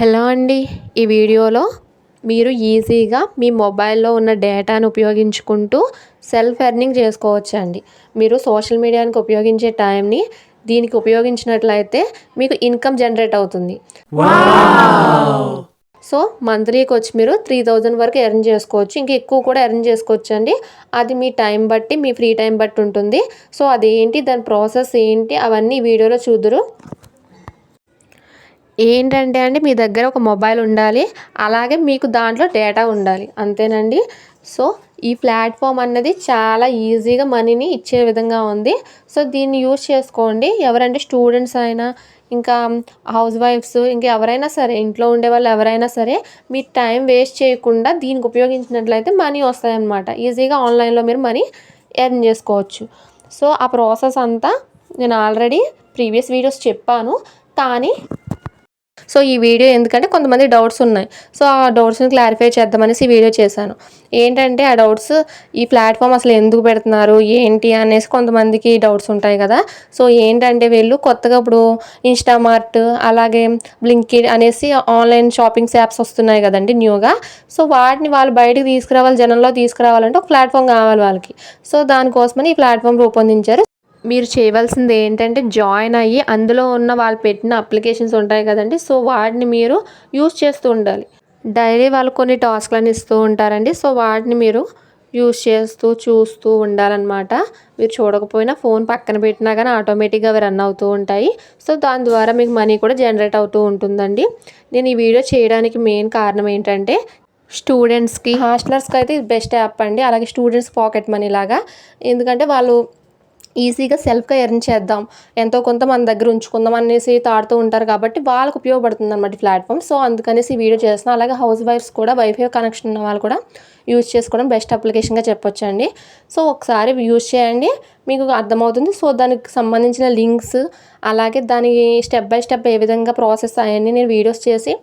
Hello అండి. ఈ వీడియోలో మీరు ఈజీగా మీ మొబైల్లో ఉన్న డేటాను ఉపయోగించుకుంటూ సెల్ఫ్ ఎర్నింగ్ చేసుకోవచ్చండి. మీరు సోషల్ మీడియానికి ఉపయోగించే టైంని దీనికి ఉపయోగించినట్లయితే మీకు ఇన్కమ్ జనరేట్ అవుతుంది. సో మంత్లీకి వచ్చి మీరు త్రీ థౌజండ్ వరకు ఎర్న్ చేసుకోవచ్చు. ఇంకా ఎక్కువ కూడా ఎర్న్ చేసుకోవచ్చు అండి అది మీ టైం బట్టి మీ ఫ్రీ టైం బట్టి ఉంటుంది. సో అదేంటి? దాని ప్రాసెస్ ఏంటి? అవన్నీ వీడియోలో చూదురు ఏంటంటే అండి మీ దగ్గర ఒక మొబైల్ ఉండాలి అలాగే మీకు దాంట్లో డేటా ఉండాలి అంతేనండి? సో ఈ ప్లాట్ఫామ్ అన్నది చాలా ఈజీగా మనీని ఇచ్చే విధంగా ఉంది. సో దీన్ని యూజ్ చేసుకోండి. ఎవరంటే స్టూడెంట్స్ అయినా ఇంకా హౌస్ వైఫ్స్ ఇంకా ఎవరైనా సరే ఇంట్లో ఉండే వాళ్ళు ఎవరైనా సరే మీ టైం వేస్ట్ చేయకుండా దీనికి ఉపయోగించినట్లయితే మనీ వస్తాయన్నమాట. ఈజీగా ఆన్లైన్లో మీరు మనీ ఎర్న్ చేసుకోవచ్చు. సో ఆ ప్రాసెస్ అంతా నేను ఆల్రెడీ ప్రీవియస్ వీడియోస్ చెప్పాను. కానీ సో ఈ వీడియో ఎందుకంటే కొంతమంది డౌట్స్ ఉన్నాయి. సో ఆ డౌట్స్ని క్లారిఫై చేద్దామనేసి ఈ వీడియో చేశాను. ఏంటంటే ఆ డౌట్స్ ఈ ప్లాట్ఫామ్ అసలు ఎందుకు పెడుతున్నారు? ఏంటి అనేసి కొంతమందికి డౌట్స్ ఉంటాయి కదా. సో ఏంటంటే వీళ్ళు కొత్తగా ఇప్పుడు ఇన్స్టామార్ట్ అలాగే బ్లింకిడ్ అనేసి ఆన్లైన్ షాపింగ్స్ యాప్స్ వస్తున్నాయి కదండి న్యూగా. సో వాటిని వాళ్ళు బయటకు తీసుకురావాలి జనంలో తీసుకురావాలంటే ఒక ప్లాట్ఫామ్ కావాలి వాళ్ళకి. సో దానికోసమని ఈ ప్లాట్ఫామ్ రూపొందించారు. మీరు చేయవలసింది ఏంటంటే జాయిన్ అయ్యి అందులో ఉన్న వాళ్ళు పెట్టిన అప్లికేషన్స్ ఉంటాయి కదండి. సో వాటిని మీరు యూస్ చేస్తూ ఉండాలి. డైలీ వాళ్ళు కొన్ని టాస్క్లను ఇస్తూ ఉంటారండి. సో వాటిని మీరు యూస్ చేస్తూ చూస్తూ ఉండాలన్నమాట. మీరు చూడకపోయినా ఫోన్ పక్కన పెట్టినా కానీ ఆటోమేటిక్గా అవి రన్ అవుతూ ఉంటాయి. సో దాని ద్వారా మీకు మనీ కూడా జనరేట్ అవుతూ ఉంటుందండి. నేను ఈ వీడియో చేయడానికి మెయిన్ కారణం ఏంటంటే స్టూడెంట్స్కి హాస్టలర్స్కి అయితే ఇది బెస్ట్ యాప్ అండి. అలాగే స్టూడెంట్స్ పాకెట్ మనీ లాగా. ఎందుకంటే వాళ్ళు ఈజీగా సెల్ఫ్గా ఎర్న్ చేద్దాం ఎంతో కొంత మన దగ్గర ఉంచుకుందాం అనేసి తాడుతూ ఉంటారు కాబట్టి వాళ్ళకు ఉపయోగపడుతుంది అనమాట ప్లాట్ఫామ్. సో అందుకనేసి వీడియో చేస్తున్నాం. అలాగే హౌస్ వైఫ్స్ కూడా వైఫై కనెక్షన్ ఉన్న వాళ్ళు కూడా యూజ్ చేసుకోవడం బెస్ట్ అప్లికేషన్గా చెప్పొచ్చండి సో ఒకసారి యూజ్ చేయండి మీకు అర్థమవుతుంది. సో దానికి సంబంధించిన లింక్స్ అలాగే దాని స్టెప్ బై స్టెప్ ఏ విధంగా ప్రాసెస్ అవన్నీ నేను వీడియోస్ చేసి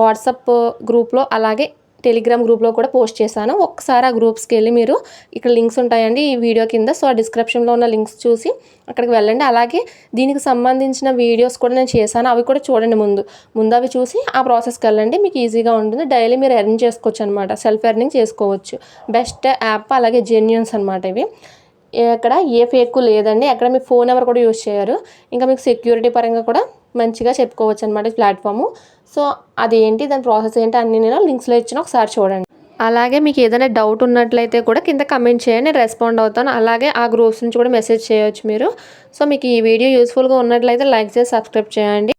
వాట్సాప్ గ్రూప్లో అలాగే టెలిగ్రామ్ గ్రూప్లో కూడా పోస్ట్ చేశాను. ఒక్కసారి ఆ గ్రూప్స్కి వెళ్ళి మీరు ఇక్కడ లింక్స్ ఉంటాయండి ఈ వీడియో కింద. సో ఆ డిస్క్రిప్షన్లో ఉన్న లింక్స్ చూసి అక్కడికి వెళ్ళండి. అలాగే దీనికి సంబంధించిన వీడియోస్ కూడా నేను చేశాను. అవి కూడా చూడండి ముందు. ముందు అవి చూసి ఆ ప్రాసెస్కి వెళ్ళండి. మీకు ఈజీగా ఉంటుంది. డైలీ మీరు ఎర్న్ చేసుకోవచ్చు అనమాట సెల్ఫ్ ఎర్నింగ్ చేసుకోవచ్చు. బెస్ట్ యాప్ అలాగే జెన్యున్స్ అనమాట ఇవి. అక్కడ ఏ ఫేక్ లేదండి. అక్కడ మీ ఫోన్ నెంబర్ కూడా యూజ్ చేయరు. ఇంకా మీకు సెక్యూరిటీ పరంగా కూడా మంచిగా చెప్పుకోవచ్చు అనమాట ప్లాట్ఫాము సో అదేంటి దాని ప్రాసెస్ ఏంటి అన్ని నేను లింక్స్లో ఇచ్చిన ఒకసారి చూడండి. అలాగే మీకు ఏదైనా డౌట్ ఉన్నట్లయితే కూడా కింద కమెంట్ చేయండి నేను రెస్పాండ్ అవుతాను. అలాగే ఆ గ్రూప్స్ నుంచి కూడా మెసేజ్ చేయొచ్చు మీరు. సో మీకు ఈ వీడియో యూస్ఫుల్గా ఉన్నట్లయితే లైక్ చేసి సబ్స్క్రైబ్ చేయండి.